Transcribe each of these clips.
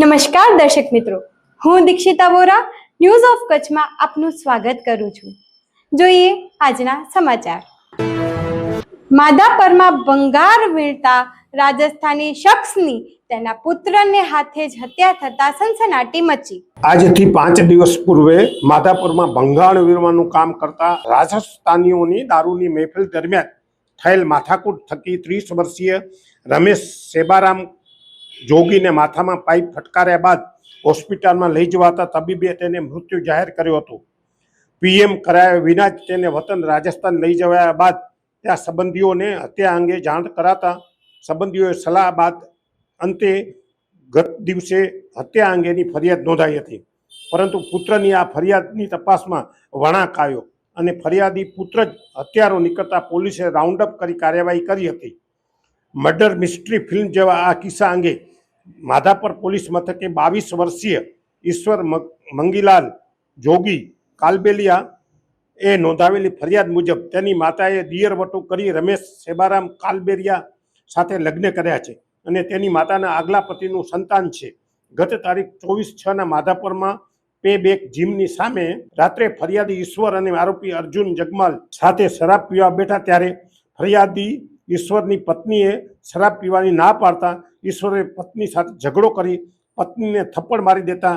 નમસ્કાર દર્શક મિત્રો. હું દીક્ષિતા વોરા ન્યૂઝ ઓફ કચ્છમાં આપનું સ્વાગત કરું છું. જોઈએ આજના સમાચાર. માધાપરમાં ભંગાર વીણતા રાજસ્થાની શખ્સની તેના પુત્રને હાથે જ હત્યા થતા સનસનાટી મચી. આજથી પાંચ દિવસ પૂર્વે માધાપુરમાં ભંગાણ વીરવાનું કામ કરતા રાજસ્થાનીઓની દારૂની મહેફિલ દરમિયાન થયેલ માથાકૂટ થકી ત્રીસ વર્ષીય રમેશ સેબારામ જોગીને માથામાં પાઇપ ફટકાર્યા બાદ હોસ્પિટલમાં લઈ જવાતા તબીબે તેને મૃત્યુ જાહેર કર્યું હતું. પીએમ કરાયા વિના જ તેને વતન રાજસ્થાન લઈ જવાયા બાદ ત્યાં સંબંધીઓને હત્યા અંગે જાણ કરાતા સંબંધીઓએ સલાહ બાદ અંતે ગત દિવસે હત્યા અંગેની ફરિયાદ નોંધાઈ હતી. પરંતુ પુત્રની આ ફરિયાદની તપાસમાં વળાંક આવ્યો અને ફરિયાદી પુત્ર જ હત્યારો નીકળતા પોલીસે રાઉન્ડ અપ કરી કાર્યવાહી કરી હતી. મર્ડર મિસ્ટ્રી ફિલ્મ જેવા આ કિસ્સા અંગે માધાપર પોલીસ મથકે બાવીસ વર્ષીય ઈશ્વર મંગીલાલ જોગી કાલબેલિયા એ નોંધાવેલી ફરિયાદ મુજબ તેની માતાએ દિયરવટો કરી રમેશ સેબારામ કાલબેરિયા સાથે લગ્ન કર્યા છે અને તેની માતાના આગલા પતિનું સંતાન છે. ગત તારીખ ચોવીસ છના માધાપરમાં પે બેક જીમની સામે રાત્રે ફરિયાદી ઈશ્વર અને આરોપી અર્જુન જગમાલ સાથે શરાબ પીવા બેઠા ત્યારે ફરિયાદી ઈશ્વરની પત્નીએ શરાબ પીવાની ના પાડતા ઈશ્વરે પત્ની સાથે ઝઘડો કરી પત્નીને થપ્પડ મારી દેતા.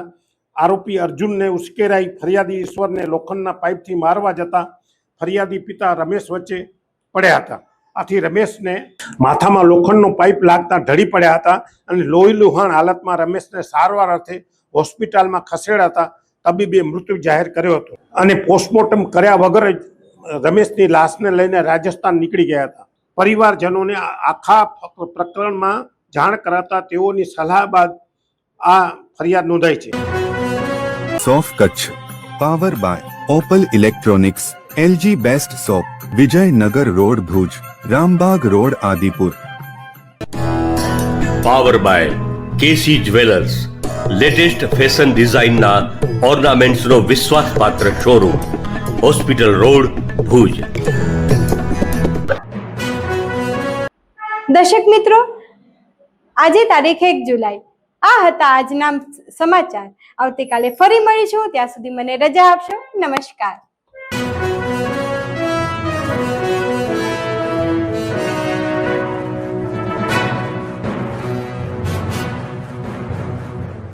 આરોપી અર્જુનને ઉશ્કેરાઈ ફરિયાદી ઈશ્વરને લોખંડના પાઇપથી મારવા જતા ફરિયાદી પિતા રમેશ વચ્ચે પડ્યા હતા. આથી રમેશને માથામાં લોખંડનો પાઇપ લાગતા ઢળી પડ્યા હતા અને લોહી લુહાણ હાલતમાં રમેશને સારવાર અર્થે હોસ્પિટલમાં ખસેડાતા તબીબે મૃત્યુ જાહેર કર્યો હતો. અને પોસ્ટમોર્ટમ કર્યા વગર જ રમેશની લાશને લઈને રાજસ્થાન નીકળી ગયા હતા. પરિવારજનોને આખા પ્રકરણમાં જાણ કરાતા તેઓની સલાહ બાદ આ ફરિયાદ નોંધાઈ છે. સોફ Kutch power by Opal electronics LG best shop Vijayanagar road Bhuj Rambag road Adipur. Power by KC jewellers latest fashion ડિઝાઇનના ઓર્નામેન્ટ્સનો વિશ્વાસપાત્ર શોરૂમ હોસ્પિટલ રોડ ભુજ. દર્શક મિત્રો, આજે તારીખ એક જુલાઈ. આ હતા આજના સમાચાર. આવતીકાલે ફરી મળીશું. ત્યાં સુધી મને રજા આપશો. નમસ્કાર.